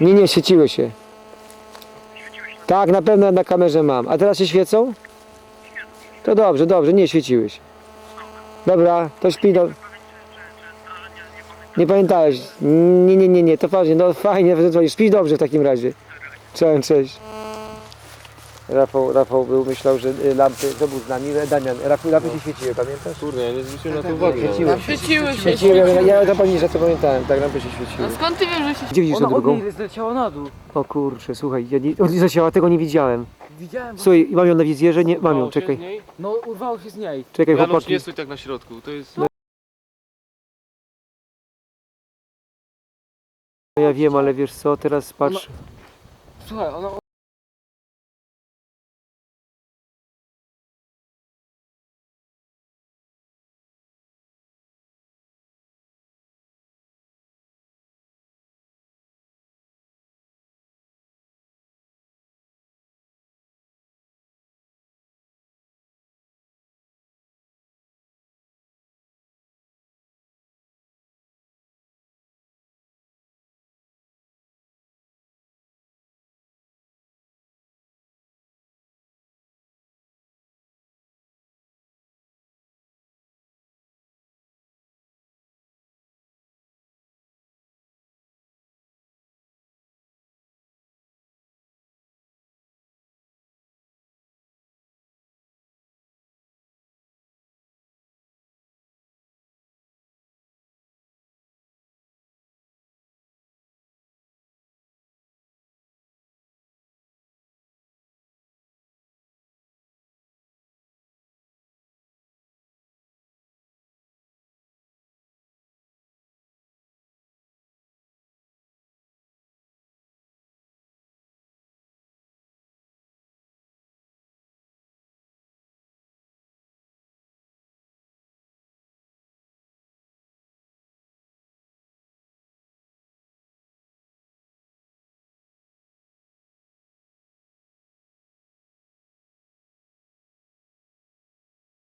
Nie, nie, świeciły się. Tak, na pewno na kamerze mam. A teraz się świecą? To dobrze, dobrze, nie świeciły się. Dobra, to śpi do... Nie pamiętałeś? Nie, nie, nie, nie, to fajnie, no fajnie, że dzwonisz. Śpi dobrze w takim razie. Cześć, cześć. Rafał, Rafał był, myślał, że y, lampy, to był z nami, Damian, Rafał, lampy się świeciły, pamiętasz? Kurde, ja nie zwróciłem na to uwagi. Świeciły się. Świeciły się. Świeciły, ja, ja to pani, że to pamiętałem, tak, lampy się świeciły. A skąd ty wiesz, że się Gdzie widzisz Ona od drugą? niej zleciała na dół. O kurczę, słuchaj, ja nie, zasiała, tego nie widziałem. Widziałem, bo... Słuchaj, mam ją na wizjerze, nie, mam ją, czekaj? No urwało się z niej. czekaj Janusz, chłopaki. nie stój tak na środku, to jest... Ja wiem, ale wiesz co, teraz patrz. Słuchaj, ona...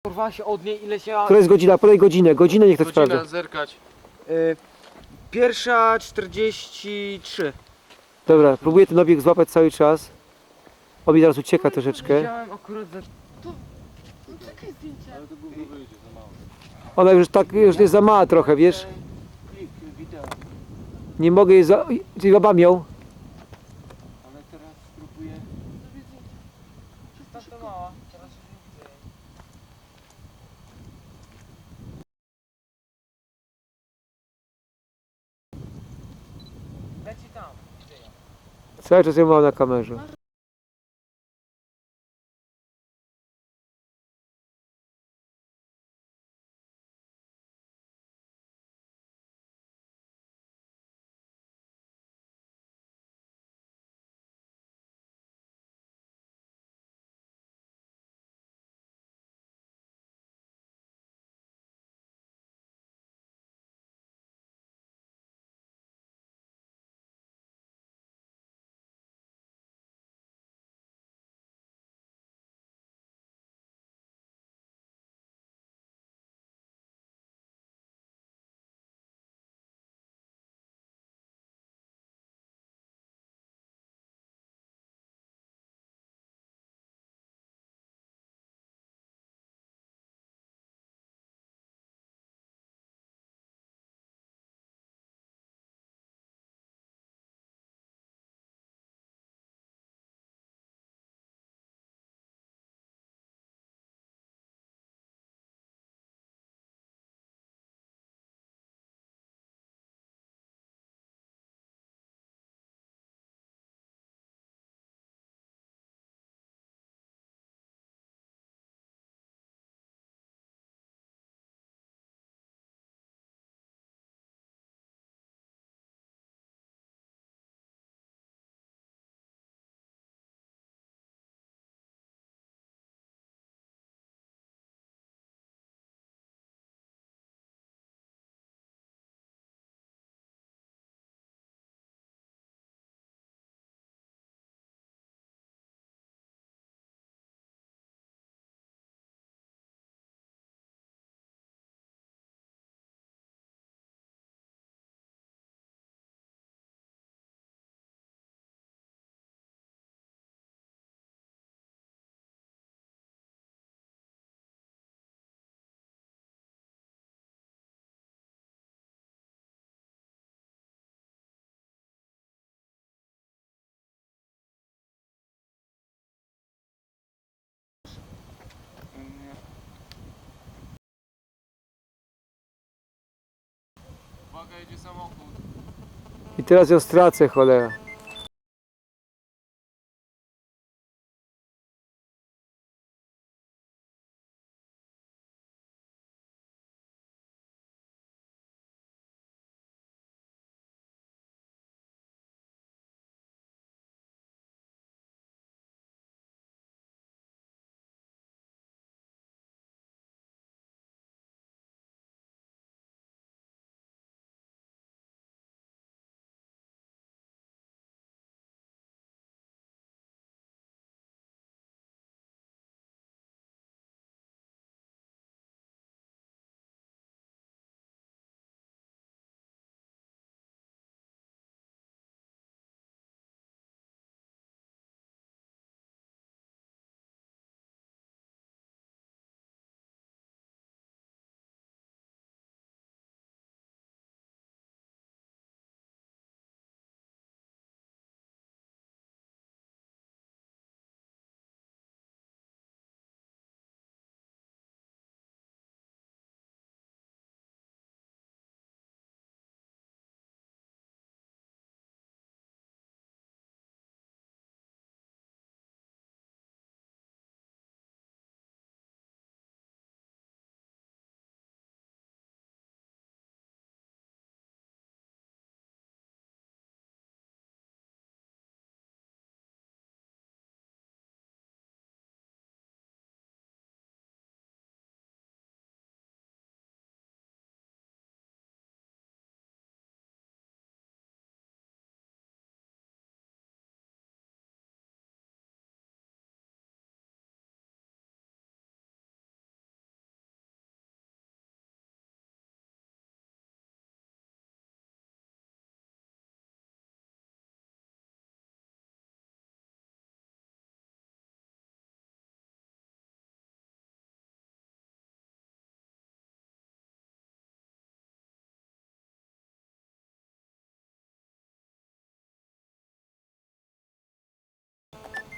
Urwała się od niej i leciała... Która jest godzina? Podaj godzinę, godzinę niech to Godzina, sprawdza. zerkać. Y, pierwsza 43. Dobra, próbuję ten obiekt złapać cały czas. Obi teraz ucieka troszeczkę. Widziałem akurat za... Czekaj zdjęcie. Ona już tak, już jest za mała trochę, wiesz? Nie mogę jej za... Czyli babam ją. Ale teraz spróbuję... Tak to mała, teraz już nie widzę jej. Leci tam, widzę ją. Cały czas ją mam na kamerze. Uwaga, samochód. I teraz ją stracę, cholera.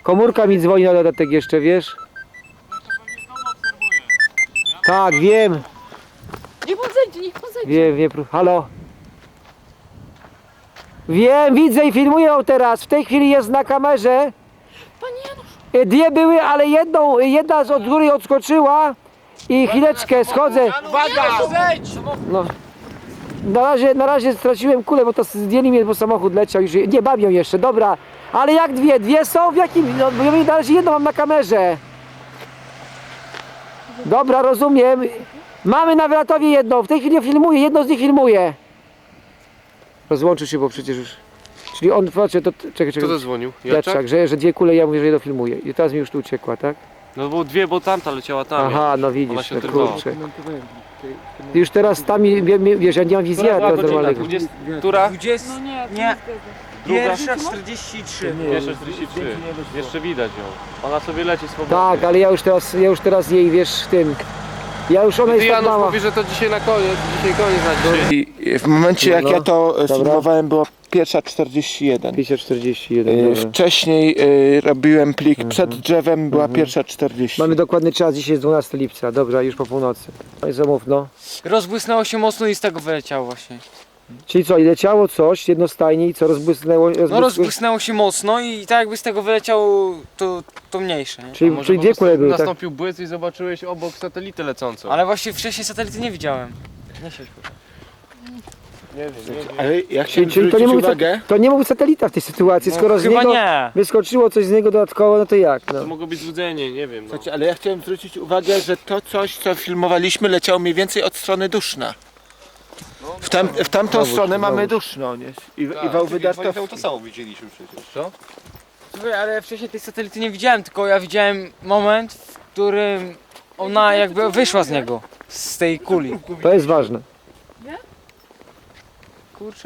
Komórka mi dzwoni na dodatek jeszcze, wiesz? Tak, wiem, Niech zejdzie, niech on zejdzie. wiem, wiem. pró- Halo? Wiem, widzę i filmuję ją teraz. W tej chwili jest na kamerze. Panie Janusz, E, Dwie były, ale jedną, jedna z od góry odskoczyła i chwileczkę schodzę. Uwaga! No. Na razie, na razie straciłem kulę, bo to zdjęli mnie, bo samochód leciał już. Nie, bawią jeszcze, dobra. Ale jak dwie? Dwie są? W jakim? No, bo ja na razie jedną mam na kamerze. Dobra, rozumiem. Mamy na Wratowie jedną, w tej chwili filmuję, jedną z nich filmuję. Rozłączył się, bo przecież już... Czyli on, patrzcie, to... Czekaj, Kto czekaj. zadzwonił? Jaczak? Jaczak, że, że dwie kule, ja mówię, że jedną filmuję. I teraz mi już tu uciekła, tak? No bo dwie, bo tamta leciała tam. Aha, no Ona widzisz, się no odrywała. kurczę. Ty już teraz tam, mi- mi- mi- wiesz, ja nie mam wizjera teraz normalnego. Która? 20. no nie, to Nie. nie. Druga? Pierwsza 43. Pierwsza 43. Jeszcze widać ją. Ona sobie leci swobodnie. Tak, ale ja już teraz, ja już teraz jej, wiesz, w tym... Ja już ona jest tak Janusz mała. mówi, że to dzisiaj na koniec, dzisiaj koniec na dzisiaj. I w momencie jak No, ja to e, dobra. filmowałem było pierwsza 41. 541, E, dobra. Wcześniej e, robiłem plik przed drzewem, była pierwsza 40. Mamy dokładny czas, dzisiaj jest 12 lipca, dobra, już po północy. No i co mów, no. Rozbłysnęło się mocno i z tego wyleciało właśnie. Czyli co, i leciało coś jednostajnie i co, rozbłysnęło? No rozbłysnęło- się mocno i tak jakby z tego wyleciało to, to mniejsze, nie? Czyli, czyli dwie kule były, tak? Nastąpił błysk i zobaczyłeś obok satelitę lecącą. Ale właśnie wcześniej satelity nie widziałem. Nie siedź. Nie wiem, nie wiem. Ale ja chciałem Czyli, to, zwrócić nie mógł, uwagę, to nie mógł satelita w tej sytuacji, skoro z No, chyba niego nie. wyskoczyło coś z niego dodatkowo, no to jak, no. To mogło być złudzenie, nie wiem. No. Słuchajcie, ale ja chciałem zwrócić uwagę, że to coś co filmowaliśmy leciało mniej więcej od strony Duszna. W, tam, w tamtą stronę mamy. Duszno, nie? I, i Wałby Dartowski. to samo widzieliśmy przecież. Co? Słuchaj, ale wcześniej tej satelity nie widziałem, tylko ja widziałem moment, w którym ona jakby wyszła z niego, z tej kuli. To jest ważne. Kurczę.